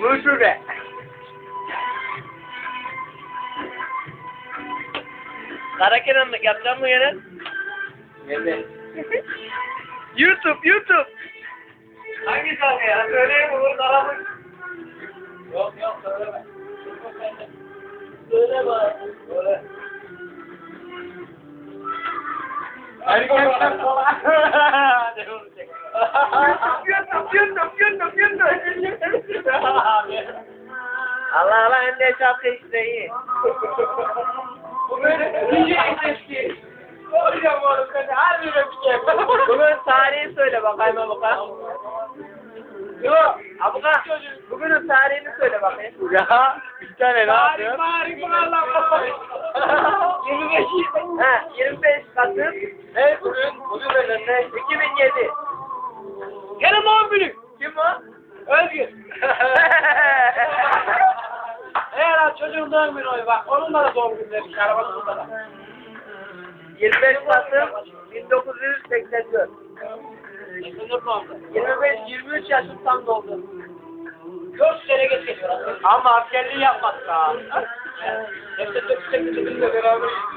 Vuruşur be. Kara keranlık yapacağım mı yine? Nerede? YouTube, YouTube. Hangi şarkı ya? Söyleyeyim olur karanlık. Yok yok söyleme. Söyle bak. Söyle. Erkekler falan. YouTube, YouTube, YouTube, YouTube. Allah Allah en de şapka işte iyi. Bu böyle iyice eşleşti. Hocam oğlum sen harbi öpeceğim. Bugün tarihi söyle bakayım abuka. Yok. Abuka, bugünün tarihini söyle bakayım. Ya bir tane ne Tarih, yapıyor? tarih, Allah 25 Ha, 25 Kasım çocuğun doğum günü oluyor bak onunla da doğum günü arabasında da. 25 Kasım 1984. Sınır oldu. 25 23 yaşım tam doldu. 4 sene geç geçiyor. Ama askerliği yapmadı daha.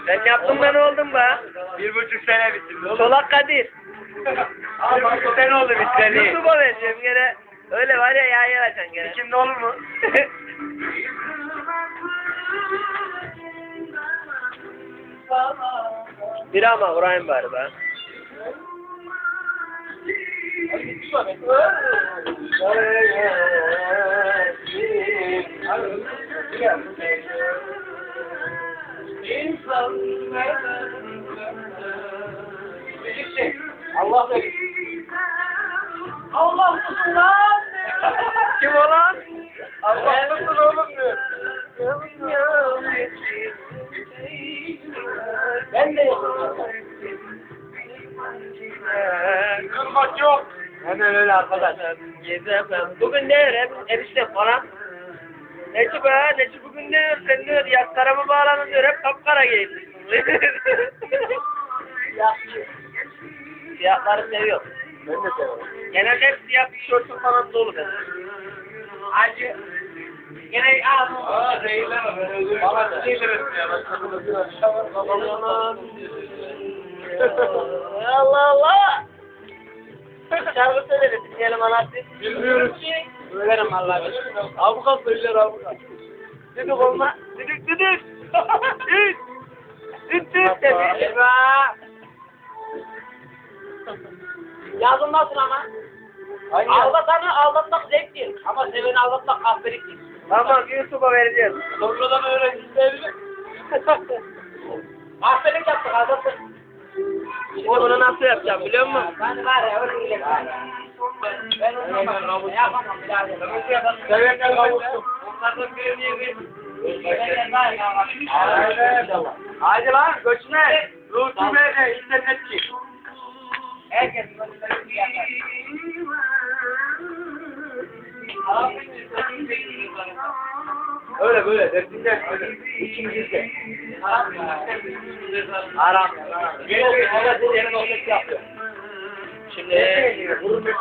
Ben yaptım da ne oldum be? Bir buçuk sene bitirdi. Çolak Kadir. Bir buçuk sene oldu bitireli. YouTube'a vereceğim gene. Öyle var ya yağ yaracaksın gene. Kimde olur mu? Bir ama vurayım bari be. Allah verir. Allah mısın lan? Kim o lan? Allah mısın oğlum diyor. Ben de yapıyorum. Kırmak yok. Hemen öyle arkadaş. Bugün ne hep enişte falan. Neci be, neci bugün ne sen diyor yaslara mı bağlanın diyor hep kapkara giymişsin. Siyahları seviyorum. Ben de seviyorum. Genelde hep siyah tişörtüm falan dolu. Acı. Yine değiller mi? Ben dilerim. Bana değiller ya. Ben. Allah Allah. Şarkı söyle de dinleyelim anlatayım. Bilmiyoruz. Söylerim vallahi. Avukat söyler avukat. Düdük olma. Düdük düdük. Düt düt dedi. Nasıl ama? Hangi? Aldatanı aldatmak zevktir. Ama seveni aldatmak kahpeliktir. Tamam YouTube'a vereceğiz. Sonradan öğrencilerini. Kahpelik yaptık. Şimdi bunu nasıl yapacağım biliyor musun? Ben var ya öyle bile Ben onu yapamam birader. Sevenler kavuştum. Onlardan birini yedim. Hadi lan göçme. Ruhsu böyle internetçi. Herkes Öyle böyle dersinden öyle. İkincisi. Haram. Haram. Geliyor. Havası yerin olması yapıyor. Şimdi